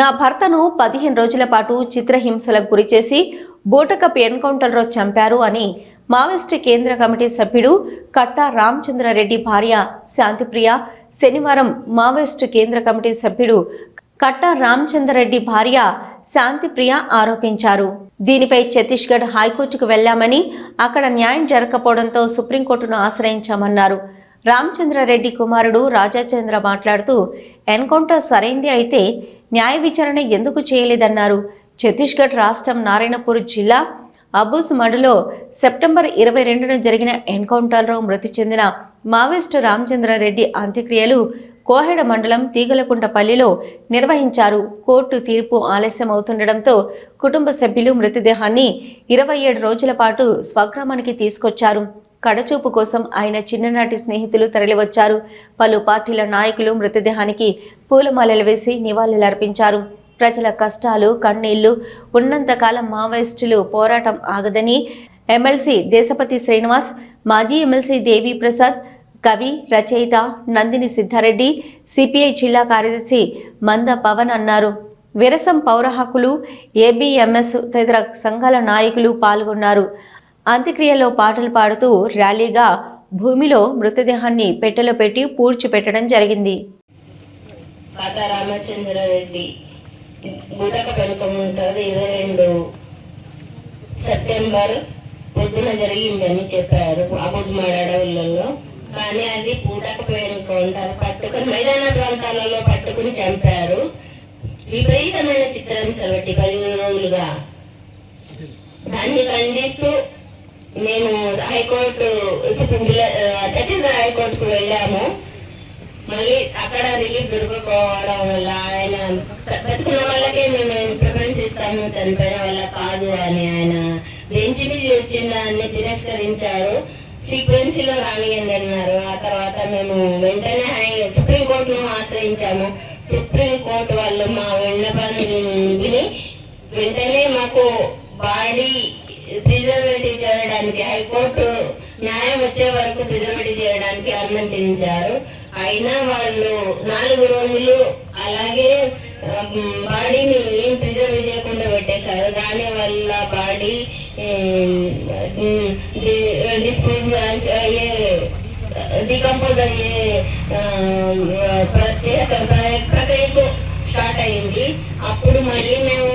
నా భర్తను పదిహేను రోజుల పాటు చిత్రహింసలకు గురిచేసి బోటకప్ ఎన్కౌంటర్లో చంపారు అని మావోయిస్ట్ కేంద్ర కమిటీ సభ్యుడు కట్టా రామచంద్రారెడ్డి భార్య శాంతిప్రియ శనివారం మావోయిస్ట్ కేంద్ర కమిటీ సభ్యుడు కట్టా రామచంద్రారెడ్డి భార్య శాంతిప్రియ ఆరోపించారు. దీనిపై ఛత్తీస్గఢ్ హైకోర్టుకు వెళ్ళామని అక్కడ న్యాయం జరగకపోవడంతో సుప్రీంకోర్టును ఆశ్రయించామన్నారు. రామచంద్రారెడ్డి కుమారుడు రాజాచంద్ర మాట్లాడుతూ ఎన్కౌంటర్ సరైంది అయితే న్యాయ విచారణ ఎందుకు చేయలేదన్నారు? ఛత్తీస్గఢ్ రాష్ట్రం నారాయణపూర్ జిల్లా అబూస్ మడులో సెప్టెంబర్ ఇరవై రెండున జరిగిన ఎన్కౌంటర్లో మృతి చెందిన మావోయిస్టు రామచంద్రారెడ్డి అంత్యక్రియలు కోహెడ మండలం తీగలకుంటపల్లిలో నిర్వహించారు. కోర్టు తీర్పు ఆలస్యం అవుతుండటంతో కుటుంబ సభ్యులు మృతదేహాన్ని ఇరవై ఏడు రోజుల పాటు స్వగ్రామానికి తీసుకొచ్చారు. కడచూపు కోసం ఆయన చిన్ననాటి స్నేహితులు తరలివచ్చారు. పలు పార్టీల నాయకులు మృతదేహానికి పూలమాలలు వేసి నివాళులర్పించారు. ప్రజల కష్టాలు కన్నీళ్ళు ఉన్నంతకాలం మావోయిస్టులు పోరాటం ఆగదని ఎమ్మెల్సీ దేశపతి శ్రీనివాస్ మాజీ ఎమ్మెల్సీ దేవి ప్రసాద్ కవి రచయిత నందిని సిద్ధారెడ్డి సిపిఐ జిల్లా కార్యదర్శి మంద పవన్ అన్నారు. విరసం పౌర హక్కులు ఏబిఎంఎస్ తదితర సంఘాల నాయకులు పాల్గొన్నారు. అంత్యక్రియలో పాటలు పాడుతూ ర్యాలీగా భూమిలో మృతదేహాన్ని పెట్టెలో పెట్టి పూడ్చిపెట్టడం జరిగింది. కాకా రామచంద్రారెడ్డి గుటక పెనుకముంటారు ఇరవై రెండు సెప్టెంబర్ పొద్దున జరిగిందని చెప్పారు అబుద్మాడ అడవులలో. కానీ అది పూటక పెనుకుంటారు పట్టుకుని మైదాన ప్రాంతాలలో పట్టుకుని చంపారు. విపరీతమైన చిత్రం సవటి పదిహేను రోజులుగా దాన్ని ఖండిస్తూ మేము హైకోర్టు ఛత్తీస్గఢ్ హైకోర్టుకు వెళ్ళాము. మళ్ళీ అక్కడ రిలీఫ్ దొరకపోవడం వల్ల ఆయన బతుకున్న వాళ్ళకే మేము ప్రిఫరెన్స్ ఇస్తాము చనిపోయిన వాళ్ళ కాదు అని ఆయన బెంచ్ మీద వచ్చిన దాన్ని తిరస్కరించారు. సీక్వెన్సీలో రానియండి అన్నారు. ఆ తర్వాత మేము వెంటనే హై సుప్రీంకోర్టును ఆశ్రయించాము. సుప్రీంకోర్టు వాళ్ళు మా విన్నపాన్ని విని వెంటనే మాకు బాడీ ప్రిజర్వేటివ్ చేయడానికి హైకోర్టు న్యాయం వచ్చే వరకు ప్రిజర్వేటివ్ చేయడానికి అనుమతించారు. అయినా వాళ్ళు నాలుగు రోజులు అలాగే బాడీని ఏం ప్రిజర్వ్ చేయకుండా పెట్టేశారు. దాని వల్ల బాడీ డిస్పోజ్ అయ్యే డికంపోజ్ అయ్యే ప్రత్యేక ప్రక్రియకు స్టార్ట్ అయింది. అప్పుడు మళ్ళీ మేము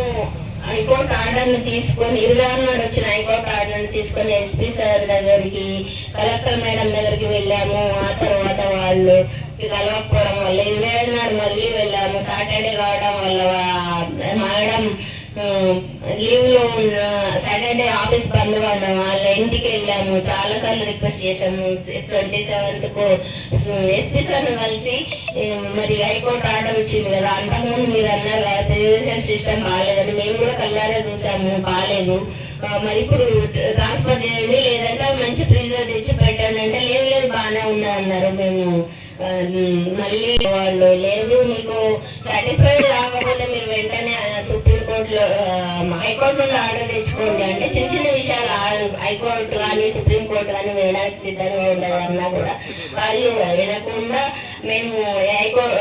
హైకోర్టు ఆర్డర్ని తీసుకొని ఇరవై నాడు వచ్చిన హైకోర్టు ఆర్డర్ని తీసుకొని ఎస్పీ సార్ దగ్గరికి కలెక్టర్ మేడం దగ్గరికి వెళ్ళాము. ఆ తర్వాత వాళ్ళు కలవకపోవడం వల్ల ఇరవై నాడు మళ్ళీ వెళ్ళాము. సాటర్డే కావడం వల్ల లీవ్లో లీవ్లో ఉన్న సాటర్డే ఆఫీస్ బంద్ పడడం వాళ్ళ ఇంటికి వెళ్ళాము. చాలా సార్లు రిక్వెస్ట్ చేశాము. ట్వంటీ సెవెంత్కు ఎస్పీ సార్ కలిసి మరి హైకోర్టు ఆర్డర్ వచ్చింది కదా అంతకుముందు మీరు అన్నారు కదా ప్రిజర్వేషన్ సిస్టమ్ బాగాలేదని. మేము కూడా కళ్ళారా చూసాము బాగాలేదు. మరి ఇప్పుడు ట్రాన్స్ఫర్ చేయండి లేదంటే మంచి ప్రిజర్వ్ తెచ్చి పెట్టండి అంటే లేదు లేదు బాగానే ఉన్నా అన్నారు మేము. మళ్ళీ వాళ్ళు లేదు మీకు సాటిస్ఫైడ్ రాకపోతే మీరు వెంటనే సుప్రీంకోర్టులో హైకోర్టులో ఆర్డర్ తెచ్చుకోండి అంటే చిన్న చిన్న విషయాలు హైకోర్టు కానీ సుప్రీంకోర్టు కానీ వేయడానికి సిద్ధంగా ఉండదన్నా కూడా. వాళ్ళు వెళ్ళకుండా మేము హైకోర్టు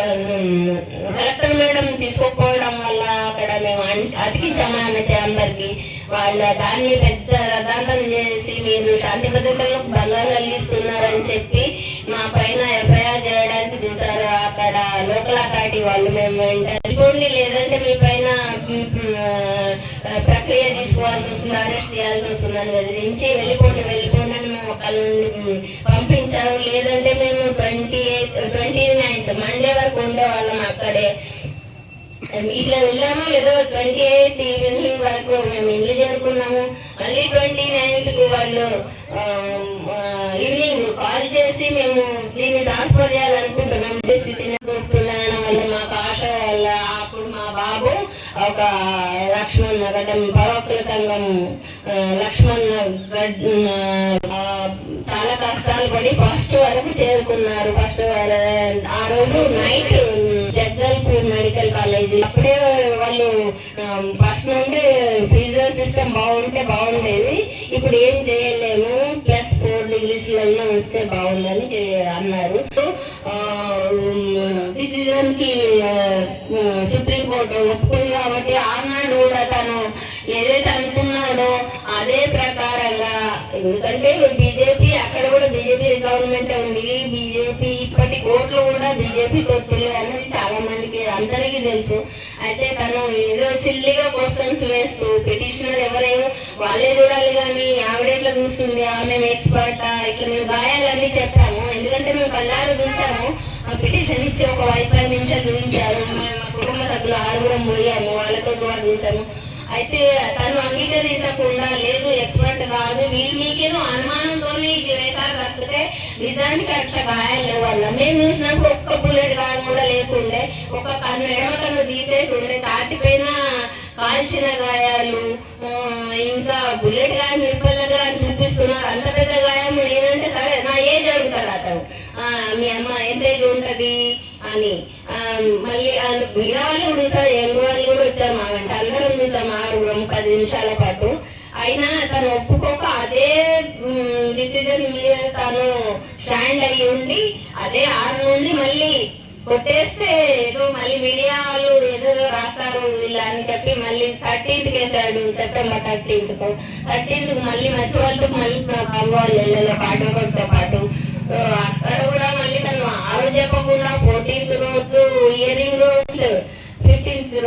కలెక్టర్ మేడం తీసుకోకపోవడం వల్ల అక్కడ మేము అన్- అన్న ఆమె వాళ్ళ దాన్ని పెద్ద రథాంతం చేసి మీరు శాంతి భద్రతలకు భంగం కలిగిస్తున్నారని చెప్పి మా పైన ఎఫ్ఐఆర్ చేయడానికి చూసారు అక్కడ లోకల్ అథారిటీ వాళ్ళు మేము వెంటనే వెళ్ళిపోండి లేదంటే మీ పైన ప్రక్రియ తీసుకోవాల్సి వస్తుంది అరెస్ట్ చేయాల్సి వస్తుందని బెదిరించి వెళ్ళిపోండి వెళ్ళిపోండి అని మేము అక్కడ నుండి ఇట్లా వెళ్ళాము? ఏదో ట్వంటీ ఎయిత్ ఈవినింగ్ వరకు మేము ఇల్లు చేరుకున్నాము మళ్ళీ ట్వంటీ నైన్త్కు వాళ్ళు ఈవినింగ్ కాల్ చేసి మేము దీన్ని ట్రాన్స్ఫర్ చేయాలనుకుంటున్నాం. స్థితిని చూపుతున్నాను వల్ల మాకు ఆశ వల్ల అప్పుడు మా బాబు ఒక లక్ష్మణ్ గడ్డం పరోక్ష సంఘం లక్ష్మణ్ చాలా కష్టాలు పడి ఫస్ట్ వరకు చేరుకున్నారు. ఫస్ట్ ఆ రోజు నైట్ జగదల్పూర్ మెడికల్ కాలేజ్ అప్పుడే వాళ్ళు ఫస్ట్ నుండి ఫ్రీజర్ సిస్టమ్ బాగుంటే బాగుండేది. ఇప్పుడు ఏం చేయలేము. ప్లస్ ఫోర్ డిగ్రీస్లలో వస్తే బాగుందని అన్నారు. డిసిజన్కి సుప్రీం కోర్టు ఒప్పుకుంది కాబట్టి ఆనాడు కూడా తను ఏదైతే అనుకున్నాడో అదే ప్రకారంగా ఎందుకంటే బీజేపీ అక్కడ కూడా బీజేపీ గవర్నమెంట్ ఉంది. బీజేపీ ఇప్పటి కోట్లు కూడా బీజేపీ తొత్తులే అన్నది చాలా మందికి అందరికీ తెలుసు. అయితే తను ఏదో సిల్లిగా క్వశ్చన్స్ వేస్తూ పిటిషనర్ ఎవరేమో వాళ్ళే చూడాలి కానీ ఆవిడ ఎట్లా చూస్తుంది? ఆమె ఎక్స్పర్ట్ ఇట్లా మేము గాయాలన్నీ చెప్పాము. ఎందుకంటే మేము కళ్ళారు చూసాము. ఆ పిటిషన్ ఇచ్చి ఒక ఐదు పది నిమిషాలు చూపించారు. మా కుటుంబ సభ్యులు ఆరుగురం పోయాము. వాళ్ళతో కూడా చూసాము. అయితే తను అంగీకరించకుండా లేదు ఎక్స్పర్ట్ కాదు. వీళ్ళు మీకేదో అనుమానంతోనే ఇది వేశారు తప్పితే నిజానికి అట్లా గాయాలు లేవు మేము చూసినప్పుడు ఒక్క బుల్లెట్ గాయం కూడా లేకుండే ఒక కన్ను ఎడమ కన్ను తీసేసి ఉండే తాతిపైన కాల్చిన గాయాలు ఇంకా బుల్లెట్ గాయం నిరుపల దగ్గర అని చూపిస్తున్నారు. అంత పెద్ద గాయం నేనంటే సరే నా ఏజ్ అడుగుతాడు అతను. మీ అమ్మ ఎంత ఏజ్ ఉంటుంది అని. మళ్ళీ మిగతా వాళ్ళు కూడా చూసారు ఎంగు వాళ్ళు కూడా వచ్చారు మా వెంట. సమారూఢం పది నిమిషాల పాటు అయినా తను ఒప్పుకోక అదే డిసిజన్ మీద తను స్టాండ్ అయ్యి ఉండి అదే ఆరు నుండి మళ్ళీ కొట్టేస్తే ఏదో మళ్ళీ మీడియా వాళ్ళు ఏదో రాస్తారు వీళ్ళు అని చెప్పి మళ్ళీ థర్టీన్త్ వేసాడు సెప్టెంబర్ థర్టీన్త్కు. థర్టీన్త్కు మళ్ళీ మధ్య వాళ్ళతో మళ్ళీ మా బాబు వాళ్ళు వెళ్ళాలి పాటు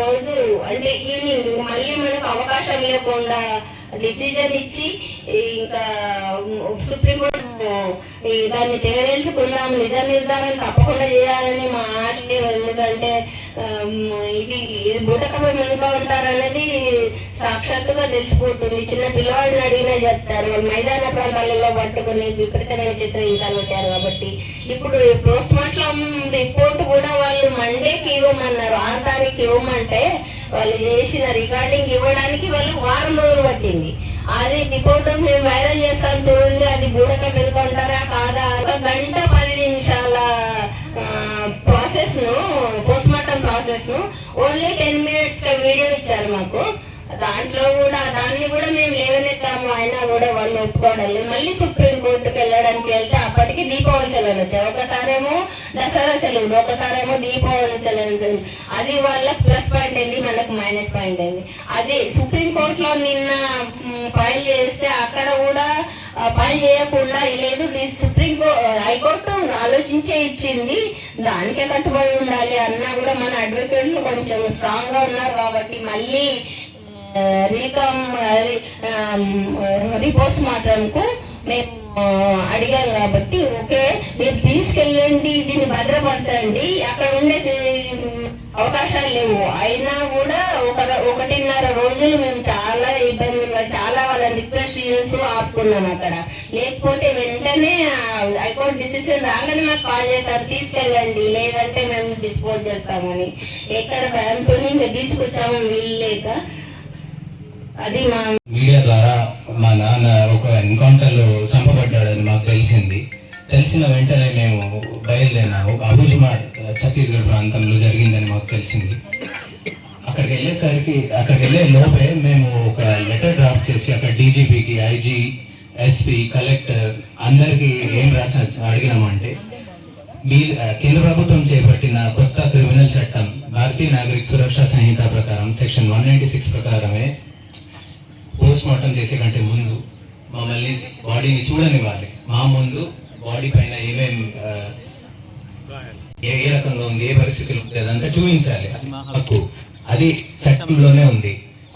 రోజు అంటే ఈవినింగ్ మళ్ళీ మనకు అవకాశం లేకుండా డిసిజన్ ఇచ్చి ఇంకా సుప్రీంకోర్టు కోర్టు దాన్ని తెగలేసుకుందాం నిజ నిర్ధారణ తప్పకుండా చేయాలని మా ఆశ. ఎందుకంటే ఇది ఇది మహిమ ఉంటారనేది సాక్షాత్తుగా తెలిసిపోతుంది. చిన్న పిల్లవాడిని అడిగినా చెప్తారు. వాళ్ళు మైదాన ప్రాంతాలలో పట్టుకుని విపరీతమైన చిత్రహింసలు పెట్టారు కాబట్టి. ఇప్పుడు పోస్ట్ మార్టం రిపోర్ట్ కూడా వాళ్ళు మండేకి ఇవ్వమన్నారు. ఆరు తారీఖు ఇవ్వమంటే వాళ్ళు చేసిన రికార్డింగ్ ఇవ్వడానికి వాళ్ళు వారం రోజులు పట్టింది. అది రిపోర్ట్ మేము వైరల్ చేస్తాం చూడండి అది బూడక పెట్టుకుంటారా కాదా? ఒక గంట టెన్ మినిట్స్ వీడియో ఇచ్చారు మాకు దాంట్లో కూడా దాన్ని కూడా మేము లేవనెత్తాము. అయినా కూడా వాళ్ళు ఒప్పుకోవడం మళ్ళీ సుప్రీం కోర్టుకి వెళ్ళడానికి వెళ్తే అప్పటికి దీపావళి సెలవులు వచ్చాయి. ఒకసారేమో దసరా సెలవులు ఒకసారేమో దీపావళి సెలవులు. అది వాళ్ళ ప్లస్ పాయింట్ అయింది మనకు మైనస్ పాయింట్ అయింది. అది సుప్రీం కోర్టులో నిన్న ఫైల్ చేస్తే అక్కడ కూడా ఫైల్ చేయకుండా లేదు సుప్రీం కో హైకోర్టు ఆలోచించే ఇచ్చింది దానికే కట్టుబడి ఉండాలి అన్నా కూడా మన అడ్వకేట్లు కొంచెం స్ట్రాంగ్గా ఉన్నారు కాబట్టి మళ్ళీ రీకమ్ రీపోస్ట్ మార్టంకు మేము అడిగాం కాబట్టి ఓకే మీరు తీసుకెళ్ళండి దీన్ని భద్రపరచండి అక్కడ ఉండే అవకాశాలు లేవు. అయినా కూడా ఒక ఒకటిన్నర రోజులు మేము చాలా ఇబ్బంది చాలా వాళ్ళ రిక్వెస్ట్ చేసి ఆపుకున్నాం అక్కడ. లేకపోతే వెంటనే హైకోర్టు డిసిషన్ రాగానే మాకు కాల్ చేశారు తీసుకెళ్ళండి లేదంటే మేము డిస్పోజ్ చేస్తామని. ఎక్కడ భయంతో ఇంకా తీసుకొచ్చాము వీలు లేక అది మా మీడియా ద్వారా మా నాన్న ఒక ఎన్కౌంటర్లో చంపబడ్డాడని మాకు తెలిసింది. తెలిసిన వెంటనే మేము బయలుదేరినాము. అబుజ్మాడ్ ఛత్తీస్గఢ్ ప్రాంతంలో జరిగిందని మాకు తెలిసింది. అక్కడికి వెళ్ళేసరికి అక్కడికి వెళ్ళే లోపే మేము ఒక లెటర్ డ్రాఫ్ట్ చేసి అక్కడ డీజీపీకి ఐజీ ఎస్పీ కలెక్టర్ అందరికీ ఏం రాసా అడిగినామంటే మీ కేంద్ర ప్రభుత్వం చేపట్టిన కొత్త క్రిమినల్ చట్టం భారతీయ నాగరిక సురక్షా సంహిత ప్రకారం సెక్షన్ వన్ నైంటీ సిక్స్ ప్రకారమే పోస్ట్ చేసే కంటే ముందు మమ్మల్ని బాడీని చూడనివ్వాలి. మా ముందు బాడీ పైన ఏమేం ఏ ఏ రకంగా ఉంది ఏ పరిస్థితులు ఉంది అదంతా చూపించాలి. అది హక్కు. అది చట్టంలోనే ఉంది.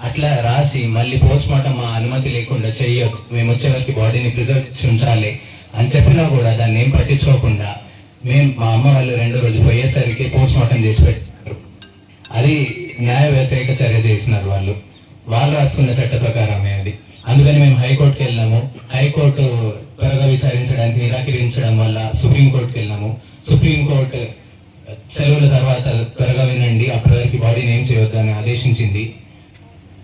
అట్లా రాసి మళ్ళీ పోస్ట్ మార్టం మా అనుమతి లేకుండా చెయ్యొద్దు మేము వచ్చే వరకు బాడీని ప్రిజర్వ్ చేసి ఉంచాలి అని చెప్పినా కూడా దాన్ని ఏం పట్టించుకోకుండా మేము మా అమ్మ వాళ్ళు రెండో రోజు పోయేసరికి పోస్ట్ మార్టం చేసి పెట్టారు. అది న్యాయ వ్యతిరేక చర్య చేసినారు వాళ్ళు. వాళ్ళు రాసుకున్న చట్ట ప్రకారమే అది. అందుకని మేము హైకోర్టుకి వెళ్ళాము. హైకోర్టు త్వరగా విచారించడానికి నిరాకరించడం వల్ల సుప్రీంకోర్టుకి వెళ్ళాము. సుప్రీంకోర్టు సెలవుల తర్వాత త్వరగా వినండి అప్పటివరకు బాడీ బాడీని ఏం ఆదేశించింది.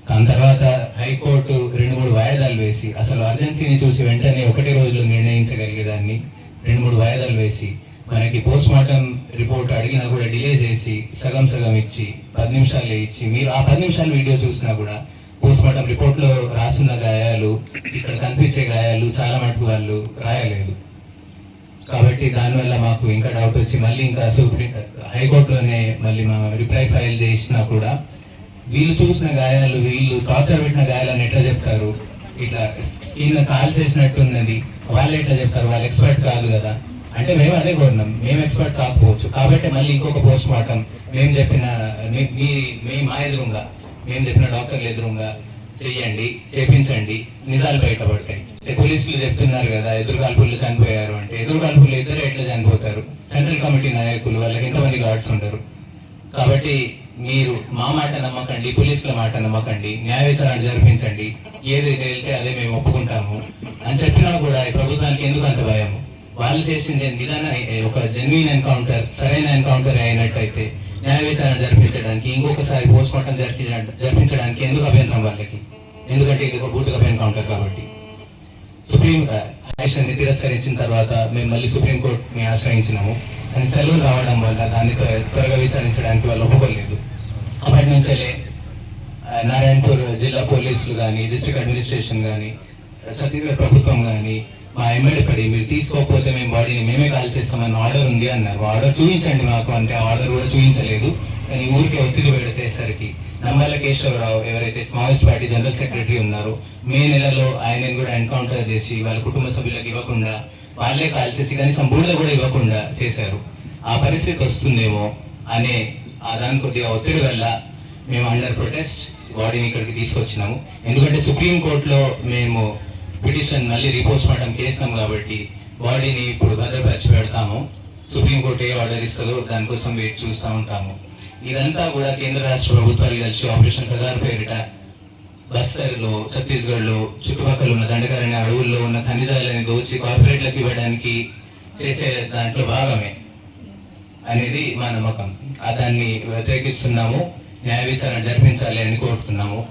దాని తర్వాత హైకోర్టు రెండు మూడు వాయిదాలు వేసి అసలు అర్జెన్సీని చూసి వెంటనే ఒకటే రోజులో నిర్ణయించగలిగేదాన్ని రెండు మూడు వాయిదాలు వేసి మనకి పోస్ట్ మార్టం రిపోర్ట్ అడిగినా కూడా డిలే చేసి సగం సగం ఇచ్చి పది నిమిషాలు ఇచ్చి మీరు ఆ పది నిమిషాలు వీడియో చూసినా కూడా పోస్ట్ మార్టం రిపోర్ట్లో రాసున్న గాయాలు ఇక్కడ కనిపించే గాయాలు చాలా మటుకు వాళ్ళు రాయలేదు. కాబట్టి దానివల్ల మాకు ఇంకా డౌట్ వచ్చి మళ్ళీ ఇంకా సుప్రీం హైకోర్టులోనే మళ్ళీ మా రిప్లై ఫైల్ చేసినా కూడా వీళ్ళు చూసిన గాయాలు వీళ్ళు టార్చర్ పెట్టిన గాయాలని ఎట్లా చెప్తారు? ఇట్లా ఈయన కాల్ చేసినట్టున్నది వాళ్ళు ఎట్లా చెప్తారు? వాళ్ళు ఎక్స్పర్ట్ కాదు కదా. అంటే మేము అదే కోరినాం. మేము ఎక్స్పర్ట్ కాకపోవచ్చు. కాబట్టి మళ్ళీ ఇంకొక పోస్ట్ మార్టం మేము చెప్పిన మీ మీ- మీ మా ఎదురుగా నేను చెప్పిన డాక్టర్లు ఎదురుగా చెయ్యండి చేపించండి నిజాలు బయటపడతాయి. అంటే పోలీసులు చెప్తున్నారు కదా ఎదురు చనిపోయారు అంటే ఎదురు కాల్పులు ఇద్దరు ఎట్లా చనిపోతారు? సెంట్రల్ కమిటీ నాయకులు వాళ్ళకి ఎంతమంది గార్డ్స్ ఉంటారు? కాబట్టి మీరు మా మాట నమ్మకండి పోలీసుల మాట నమ్మకండి న్యాయ విచారణ జరిపించండి ఏది తేలితే అదే మేము ఒప్పుకుంటాము. అని చెప్పినా కూడా ఈ ప్రభుత్వానికి ఎందుకు అంత భయం వాళ్ళు చేసింది నిజాన ఒక జెన్యున్ ఎన్కౌంటర్ సరైన ఎన్కౌంటర్ అయినట్టయితే న్యాయ విచారణ జరిపించడానికి ఇంకొకసారి పోస్ట్ మార్టం జరిపించడానికి ఎందుకు అభ్యంతరం వాళ్ళకి? ఎందుకంటే ఇది ఒక బూటుగా ఎన్కౌంటర్ కాబట్టి. సుప్రీం ని తిరస్కరించిన తర్వాత మేము మళ్ళీ సుప్రీం కోర్టుని ఆశ్రయించినాము. కానీ సెలవులు రావడం వల్ల దాన్ని త్వర- త్వరగా విచారించడానికి వాళ్ళు ఒప్పుకోలేదు. అప్పటి నుంచెలే నారాయణపూర్ జిల్లా పోలీసులు కానీ డిస్ట్రిక్ట్ అడ్మినిస్ట్రేషన్ కానీ ఛత్తీస్గఢ్ ప్రభుత్వం కానీ మా ఎమ్మెల్యే పడి మీరు తీసుకోకపోతే మేము బాడీని మేమే కాల్ చేస్తామని ఆర్డర్ ఉంది అన్నారు. ఆర్డర్ చూపించండి మాకు అంటే ఆర్డర్ కూడా చూపించలేదు. కానీ ఊరికే ఒత్తిడి పెడితేసరికి నమ్మల కేశవరావు ఎవరైతే మావోయిస్ట్ పార్టీ జనరల్ సెక్రటరీ ఉన్నారో మే నెలలో ఆయనను కూడా ఎన్కౌంటర్ చేసి వాళ్ళ కుటుంబ సభ్యులకు ఇవ్వకుండా వాళ్ళే కాల్ చేసి కనీసం బూడిద కూడా ఇవ్వకుండా చేశారు. ఆ పరిస్థితి వస్తుందేమో అనే దాని కొద్దిగా ఒత్తిడి వల్ల మేము అండర్ ప్రొటెస్ట్ బాడీని ఇక్కడికి తీసుకొచ్చినాము. ఎందుకంటే సుప్రీం కోర్టులో మేము పిటిషన్ మళ్ళీ రిపోస్ట్ మార్టం చేసినాం కాబట్టి బాడీని ఇప్పుడు భద్రపరిచి పెడతాము. సుప్రీం కోర్టు ఏ ఆర్డర్ ఇస్తుందో దానికోసం వెయిట్ చూస్తూ ఉంటాము. ఇదంతా కూడా కేంద్ర రాష్ట్ర ప్రభుత్వాలు కలిసి ఆపరేషన్ ప్రధాన పేరిట బస్తర్లో ఛత్తీస్గఢ్లో చుట్టుపక్కల ఉన్న దండకారణ్య అడవుల్లో ఉన్న ఖనిజాలని దోచి కార్పొరేట్లకు ఇవ్వడానికి చేసే దాంట్లో భాగమే అనేది మా నమ్మకం. దాన్ని వ్యతిరేకిస్తున్నాము. న్యాయ విచారణ జరిపించాలి అని కోరుతున్నాము.